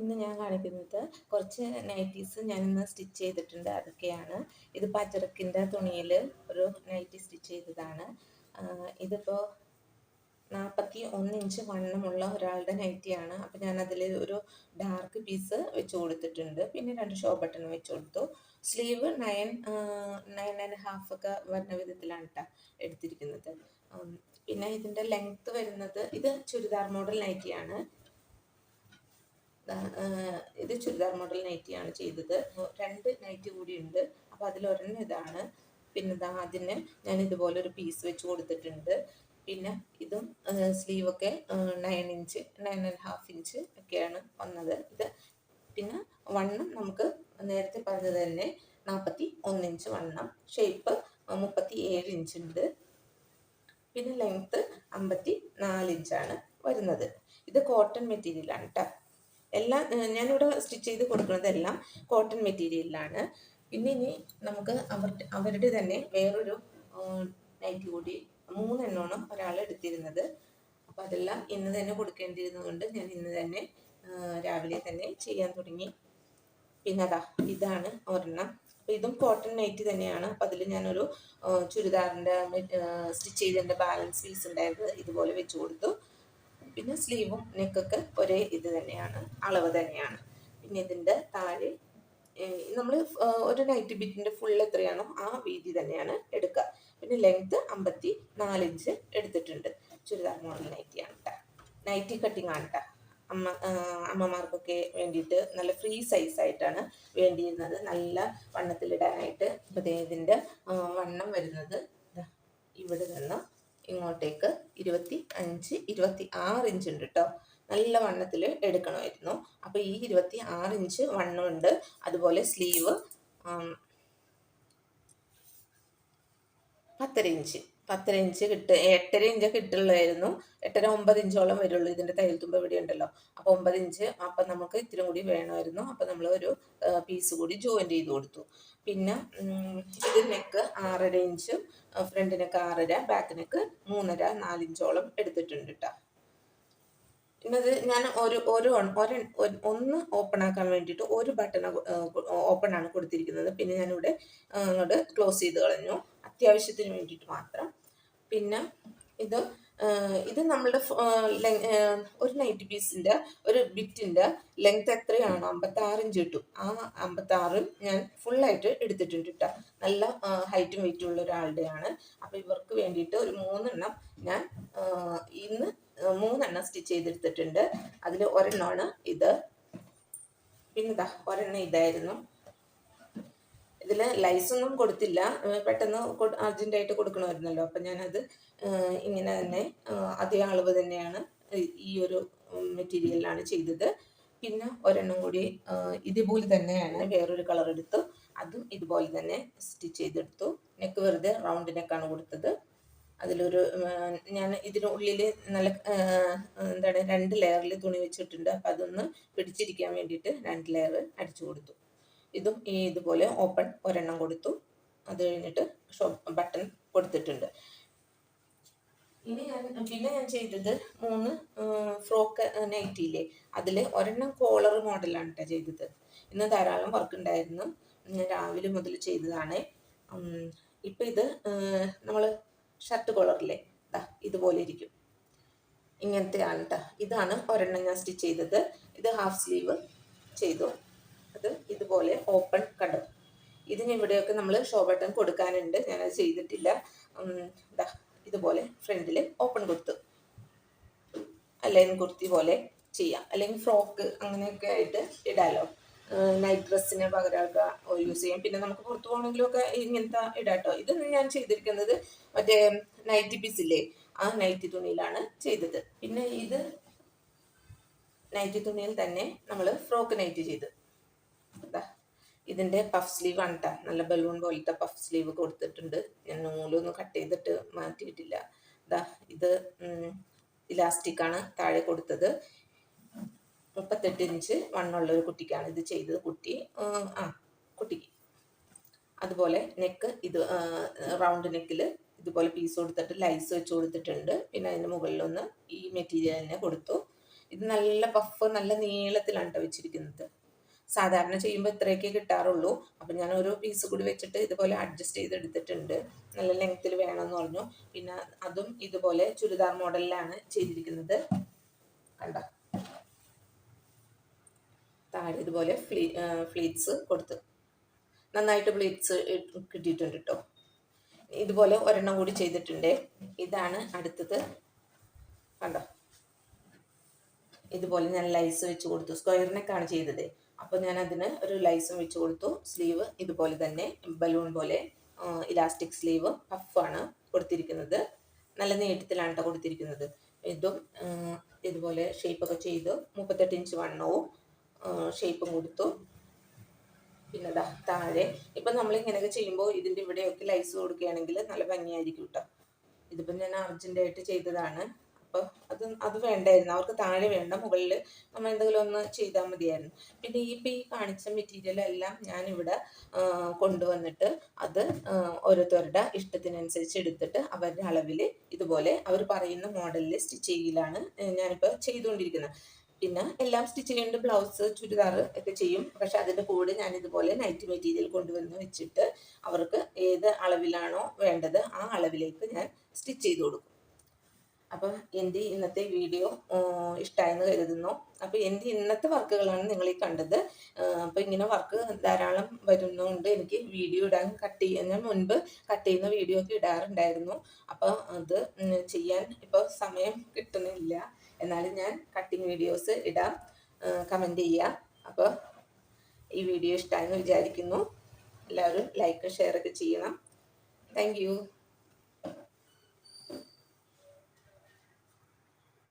ഇന്ന് ഞാൻ കാണിക്കുന്നത് കുറച്ച് നൈറ്റീസ് ഞാനിന്ന് സ്റ്റിച്ച് ചെയ്തിട്ടുണ്ട്. അതൊക്കെയാണ്. ഇത് പച്ചറക്കിന്റെ തുണിയിൽ ഒരു നൈറ്റി സ്റ്റിച്ച് ചെയ്തതാണ്. ഇതിപ്പോൾ നാൽപ്പത്തി ഒന്ന് ഇഞ്ച് വണ്ണമുള്ള ഒരാളുടെ നൈറ്റിയാണ് അപ്പോൾ ഞാൻ അതിൽ ഒരു ഡാർക്ക് പീസ് വെച്ച് കൊടുത്തിട്ടുണ്ട്. പിന്നെ രണ്ട് ഷോ ബട്ടൺ വെച്ച് കൊടുത്തു. Sleeve nine nine and half ഒക്കെ വരുന്ന വിധത്തിലാണ് കേട്ടോ എടുത്തിരിക്കുന്നത്. പിന്നെ ഇതിന്റെ ലെങ്ത്ത് വരുന്നത് ഇത് ചുരിദാർ മോഡൽ നൈറ്റിയാണ് ഇത് ചുരിദാർ മോഡൽ നൈറ്റിയാണ് ചെയ്തത്. രണ്ട് നൈറ്റി കൂടി ഉണ്ട്. അപ്പോൾ അതിലൊരെണ്ണം ഇതാണ്. പിന്നെ ഇതാ അതിന് ഞാൻ ഇതുപോലെ ഒരു പീസ് വെച്ച് കൊടുത്തിട്ടുണ്ട്. പിന്നെ ഇതും സ്ലീവൊക്കെ nine inch nine and half inch ഒക്കെയാണ് വന്നത്. ഇത് പിന്നെ വണ്ണം നമുക്ക് നേരത്തെ പറഞ്ഞത് തന്നെ നാൽപ്പത്തി ഒന്ന് ഇഞ്ച് വണ്ണം. ഷേപ്പ് മുപ്പത്തി ഏഴ് ഇഞ്ച് ഉണ്ട്. പിന്നെ ലെങ്ത്ത് അമ്പത്തി നാല് ഇഞ്ചാണ് വരുന്നത്. ഇത് കോട്ടൺ മെറ്റീരിയലാണ് കേട്ടോ എല്ലാം ഞാനിവിടെ സ്റ്റിച്ച് ചെയ്ത് കൊടുക്കുന്നതെല്ലാം കോട്ടൺ മെറ്റീരിയലിലാണ്. പിന്നെ ഇനി നമുക്ക് അവരുടെ അവരുടെ തന്നെ വേറൊരു നൈറ്റി കൂടി മൂന്നെണ്ണമാണ് ഒരാൾ എടുത്തിരുന്നത്. അപ്പോൾ അതെല്ലാം ഇന്ന് തന്നെ കൊടുക്കേണ്ടിയിരുന്നതുകൊണ്ട് ഞാൻ ഇന്ന് തന്നെ രാവിലെ തന്നെ ചെയ്യാൻ തുടങ്ങി. പിന്നെ അതാ ഇതാണ് ഒരെണ്ണം. അപ്പോൾ ഇതും കോട്ടൺ നൈറ്റി തന്നെയാണ്. അപ്പോൾ അതിൽ ഞാനൊരു ചുരിദാറിന്റെ സ്റ്റിച്ച് ചെയ്തതിന്റെ ബാലൻസ് പീസ് ഉണ്ടായിരുന്നത് ഇതുപോലെ വെച്ച് കൊടുത്തു. പിന്നെ സ്ലീവും നെക്കൊക്കെ ഒരേ ഇത് തന്നെയാണ് അളവ് തന്നെയാണ്. പിന്നെ ഇതിന്റെ താഴെ നമ്മൾ ഒരു നൈറ്റ് ബിറ്റിന്റെ ഫുൾ എത്രയാണോ ആ വീതി തന്നെയാണ് എടുക്കുക. പിന്നെ ലെങ്ത്ത് അമ്പത്തി നാലിഞ്ച് എടുത്തിട്ടുണ്ട്. ചുരിദാർ മോഡൽ നൈറ്റിയാണ് കേട്ടോ നൈറ്റി കട്ടിങ് ആണ് കേട്ടോ അമ്മ അമ്മമാർക്കൊക്കെ വേണ്ടിയിട്ട് നല്ല ഫ്രീ സൈസ് ആയിട്ടാണ് വേണ്ടിയിരുന്നത്. നല്ല വണ്ണത്തിലിടാനായിട്ട്. അപ്പോൾ ഇതിന്റെ വണ്ണം വരുന്നത് ഇവിടെ നിന്ന് ഇങ്ങോട്ടേക്ക് ഇരുപത്തി അഞ്ച് ഇരുപത്തി ആറ് ഇഞ്ച് ഉണ്ട് കേട്ടോ നല്ല വണ്ണത്തിൽ എടുക്കണമായിരുന്നു. അപ്പോൾ ഈ ഇരുപത്തി ആറ് ഇഞ്ച് വണ്ണമുണ്ട്. അതുപോലെ സ്ലീവ് പത്തര ഇഞ്ച് പത്തര ഇഞ്ച് കിട്ട് എട്ടര ഇഞ്ച് കിട്ടുള്ളായിരുന്നു എട്ടര ഒമ്പത് ഇഞ്ചോളം വരുള്ളൂ ഇതിന്റെ തയ്യൽ തുമ്പ് ഇവിടെ ഉണ്ടല്ലോ. അപ്പോൾ ഒമ്പത് ഇഞ്ച് അപ്പം നമുക്ക് ഇത്തിരി കൂടി വേണമായിരുന്നു. അപ്പം നമ്മൾ ഒരു പീസ് കൂടി ജോയിന്റ് ചെയ്ത് കൊടുത്തു. പിന്നെ ഇതിൽ നെക്ക് ആറര ഇഞ്ചും ഫ്രണ്ട് നെക്ക് ആറര ബാക്ക് നെക്ക് മൂന്നര നാലിഞ്ചോളം എടുത്തിട്ടുണ്ട് കേട്ടോ ഇന്നത് ഞാൻ ഒരു ഒരു ഒന്ന് ഓപ്പൺ ആക്കാൻ വേണ്ടിയിട്ട് ഒരു ബട്ടൺ ഓപ്പൺ ആണ് കൊടുത്തിരിക്കുന്നത്. പിന്നെ ഞാനിവിടെ അങ്ങോട്ട് ക്ലോസ് ചെയ്ത് കളഞ്ഞു. അത്യാവശ്യത്തിന് വേണ്ടിയിട്ട് മാത്രം. പിന്നെ ഇത് ഇത് നമ്മളുടെ ഒരു നൈറ്റ് പീസിന്റെ ഒരു ബിറ്റിന്റെ ലെങ്ത് എത്രയാണ് അമ്പത്താറ് ഇഞ്ച് കിട്ടും. ആ അമ്പത്താറും ഞാൻ ഫുള്ളായിട്ട് എടുത്തിട്ടുണ്ട് കേട്ടോ. നല്ല ഹൈറ്റും വെയിറ്റും ഉള്ള ഒരാളുടെയാണ്. അപ്പോൾ ഇവർക്ക് വേണ്ടിയിട്ട് ഒരു മൂന്നെണ്ണം ഞാൻ ഇന്ന് മൂന്നെണ്ണം സ്റ്റിച്ച് ചെയ്തെടുത്തിട്ടുണ്ട്. അതിൽ ഒരെണ്ണമാണ് ഇത്. പിന്നെന്താ? ഒരെണ്ണം ഇതായിരുന്നു. ഇതിൽ ലൈസൊന്നും കൊടുത്തില്ല. പെട്ടെന്ന് അർജന്റായിട്ട് കൊടുക്കണമായിരുന്നല്ലോ. അപ്പം ഞാനത് ഇങ്ങനെ തന്നെ അതേ അളവ് തന്നെയാണ് ഈ ഒരു മെറ്റീരിയലിലാണ് ചെയ്തത്. പിന്നെ ഒരെണ്ണം കൂടി ഇതുപോലെ തന്നെയാണ് വേറൊരു കളർ എടുത്തു. അതും ഇതുപോലെ തന്നെ സ്റ്റിച്ച് ചെയ്തെടുത്തു. നെക്ക് വെറുതെ റൗണ്ട് നെക്കാണ് കൊടുത്തത്. അതിലൊരു ഞാൻ ഇതിനുള്ളിൽ നല്ല എന്താണ് രണ്ട് ലെയറിൽ തുണി വെച്ചിട്ടുണ്ട്. അപ്പം അതൊന്ന് പിടിച്ചിരിക്കാൻ വേണ്ടിയിട്ട് രണ്ട് ലെയർ അടിച്ചു കൊടുത്തു. ഇതും ഈ ഇതുപോലെ ഓപ്പൺ ഒരെണ്ണം കൊടുത്തു. അത് കഴിഞ്ഞിട്ട് ബട്ടൺ കൊടുത്തിട്ടുണ്ട്. ഇനി ഞാൻ പിന്നെ ഞാൻ ചെയ്തത് മൂന്ന് ഫ്രോക്ക് നൈറ്റിയില്ലേ അതിൽ ഒരെണ്ണം കോളർ മോഡലാണ് കേട്ടോ ചെയ്തത്. ഇന്ന് ധാരാളം വർക്ക് ഉണ്ടായിരുന്നു. ഞാൻ രാവിലെ മുതൽ ചെയ്തതാണ്. ഇപ്പം ഇത് നമ്മൾ ഷർട്ട് കോളറിലെ കോളറില്ലേ ഇതുപോലെ ഇരിക്കും. ഇങ്ങനത്തെ ആണ് കേട്ടോ ഇതാണ് ഒരെണ്ണം ഞാൻ സ്റ്റിച്ച് ചെയ്തത്. ഇത് ഹാഫ് സ്ലീവ് ചെയ്തു. അത് ഇതുപോലെ ഓപ്പൺ കണ്ടു. ഇതിന് ഇവിടെയൊക്കെ നമ്മൾ ഷോ ബട്ടൺ കൊടുക്കാനുണ്ട്. ഞാനത് ചെയ്തിട്ടില്ല. ഇതുപോലെ ഫ്രണ്ടിൽ ഓപ്പൺ കൊടുത്തു. അല്ലെങ്കിൽ കുർത്തി പോലെ ചെയ്യാം. അല്ലെങ്കിൽ ഫ്രോക്ക് അങ്ങനെയൊക്കെ ആയിട്ട് ഇടാലോ. നൈറ്റ് ഡ്രസ്സിന് പകരമൊക്കെ യൂസ് ചെയ്യാം. പിന്നെ നമുക്ക് പുറത്തു പോകണമെങ്കിലും ഒക്കെ ഇങ്ങനത്തെ ഇടാട്ടോ. ഇത് ഞാൻ ചെയ്തിരിക്കുന്നത് മറ്റേ നൈറ്റി പീസില്ലേ ആ നൈറ്റി തുണിയിലാണ് ചെയ്തത്. പിന്നെ ഇത് നൈറ്റി തുണിയിൽ തന്നെ നമ്മൾ ഫ്രോക്ക് നൈറ്റ് ചെയ്ത്. ഇതിന്റെ പഫ് സ്ലീവ് കേട്ടോ നല്ല ബലൂൺ പോലത്തെ പഫ് സ്ലീവ് കൊടുത്തിട്ടുണ്ട്. ഞാൻ നൂലൊന്നും കട്ട് ചെയ്തിട്ട് മാറ്റിയിട്ടില്ല. ഇതാ ഇത് ഇലാസ്റ്റിക്കാണ് താഴെ കൊടുത്തത്. മുപ്പത്തെട്ട് ഇഞ്ച് വണ്ണുള്ള ഒരു കുട്ടിക്കാണ് ഇത് ചെയ്തത് കുട്ടി. ആ കുട്ടിക്ക് അതുപോലെ നെക്ക് ഇത് റൗണ്ട് നെക്കിൽ ഇതുപോലെ പീസ് കൊടുത്തിട്ട് ലൈസ് വെച്ച് കൊടുത്തിട്ടുണ്ട്. പിന്നെ അതിന് മുകളിലൊന്ന് ഈ മെറ്റീരിയൽ തന്നെ കൊടുത്തു. ഇത് നല്ല പഫ് നല്ല നീളത്തിലാണ് വെച്ചിരിക്കുന്നത്. സാധാരണ ചെയ്യുമ്പോൾ ഇത്രയൊക്കെ കിട്ടാറുള്ളൂ. അപ്പം ഞാൻ ഓരോ പീസ് കൂടി വെച്ചിട്ട് ഇതുപോലെ അഡ്ജസ്റ്റ് ചെയ്ത് എടുത്തിട്ടുണ്ട് നല്ല ലെങ്ത്തിൽ വേണമെന്ന് പറഞ്ഞു. പിന്നെ അതും ഇതുപോലെ ചുരിദാർ മോഡലിലാണ് ചെയ്തിരിക്കുന്നത്. കണ്ട? താഴെ ഇതുപോലെ ഫ്ലീ ഫ്ലീറ്റ്സ് കൊടുത്ത്. നന്നായിട്ട് ബ്ലീറ്റ്സ് കിട്ടിയിട്ടുണ്ട് കേട്ടോ ഇതുപോലെ ഒരെണ്ണം കൂടി ചെയ്തിട്ടുണ്ട്. ഇതാണ് അടുത്തത്. കണ്ടോ? ഇതുപോലെ ഞാൻ ലൈസ് വെച്ച് കൊടുത്തു. സ്ക്വയറിനൊക്കെയാണ് ചെയ്തത്. അപ്പോൾ ഞാൻ അതിന് ഒരു ലൈസും വെച്ച് കൊടുത്തു. സ്ലീവ് ഇതുപോലെ തന്നെ ബലൂൺ പോലെ ഇലാസ്റ്റിക് സ്ലീവ് പഫാണ് കൊടുത്തിരിക്കുന്നത്. നല്ല നീട്ടത്തിലാണ് കേട്ടോ കൊടുത്തിരിക്കുന്നത്. ഇതും ഇതുപോലെ ഷേപ്പൊക്കെ ചെയ്ത്. മുപ്പത്തെട്ട് ഇഞ്ച് വണ്ണവും ഷേപ്പും കൊടുത്തു. പിന്നെ ദാ താഴെ. ഇപ്പം നമ്മൾ ഇങ്ങനെയൊക്കെ ചെയ്യുമ്പോൾ ഇതിന്റെ ഇവിടെയൊക്കെ ലൈസ് കൊടുക്കുകയാണെങ്കിൽ നല്ല ഭംഗിയായിരിക്കും കേട്ടോ ഇതിപ്പം ഞാൻ അർജന്റായിട്ട് ചെയ്തതാണ്. അപ്പോൾ അത് അത് വേണ്ടായിരുന്നു. അവർക്ക് താഴെ വേണ്ട മുകളിൽ നമ്മൾ എന്തെങ്കിലും ഒന്ന് ചെയ്താൽ മതിയായിരുന്നു. പിന്നെ ഈ ഇപ്പം ഈ കാണിച്ച മെറ്റീരിയൽ എല്ലാം ഞാൻ ഇവിടെ കൊണ്ടുവന്നിട്ട് അത് ഓരോരുത്തരുടെ ഇഷ്ടത്തിനനുസരിച്ച് എടുത്തിട്ട് അവരുടെ അളവിൽ ഇതുപോലെ അവർ പറയുന്ന മോഡലിൽ സ്റ്റിച്ച് ചെയ്യലാണ് ഞാനിപ്പോൾ ചെയ്തുകൊണ്ടിരിക്കുന്നത്. പിന്നെ എല്ലാം സ്റ്റിച്ച് ചെയ്യുന്നുണ്ട് ബ്ലൗസ് ചുരിദാർ ഒക്കെ ചെയ്യും. പക്ഷെ അതിന്റെ കൂടെ ഞാൻ ഇതുപോലെ നൈറ്റ് മെറ്റീരിയൽ കൊണ്ടുവന്ന് വെച്ചിട്ട് അവർക്ക് ഏത് അളവിലാണോ വേണ്ടത് ആ അളവിലേക്ക് ഞാൻ സ്റ്റിച്ച് ചെയ്ത് കൊടുക്കും. അപ്പം എന്റെ ഇന്നത്തെ വീഡിയോ ഇഷ്ടമായെന്ന് കരുതുന്നു. അപ്പോൾ എന്റെ ഇന്നത്തെ വർക്കുകളാണ് നിങ്ങൾ ഈ കണ്ടത്. അപ്പോൾ ഇങ്ങനെ വർക്ക് ധാരാളം വരുന്നുണ്ട് എനിക്ക് വീഡിയോ ഇടാൻ കട്ട് ചെയ്യാൻ ഞാൻ മുൻപ് കട്ട് ചെയ്യുന്ന വീഡിയോ ഒക്കെ ഇടാറുണ്ടായിരുന്നു. അപ്പോൾ അത് ചെയ്യാൻ ഇപ്പോൾ സമയം കിട്ടുന്നില്ല. എന്നാലും ഞാൻ കട്ടിങ് വീഡിയോസ് ഇടാം കമന്റ് ചെയ്യാം. അപ്പോൾ ഈ വീഡിയോ ഇഷ്ടമായെന്ന് വിചാരിക്കുന്നു. എല്ലാവരും ലൈക്ക് ഷെയർ ഒക്കെ ചെയ്യണം. താങ്ക്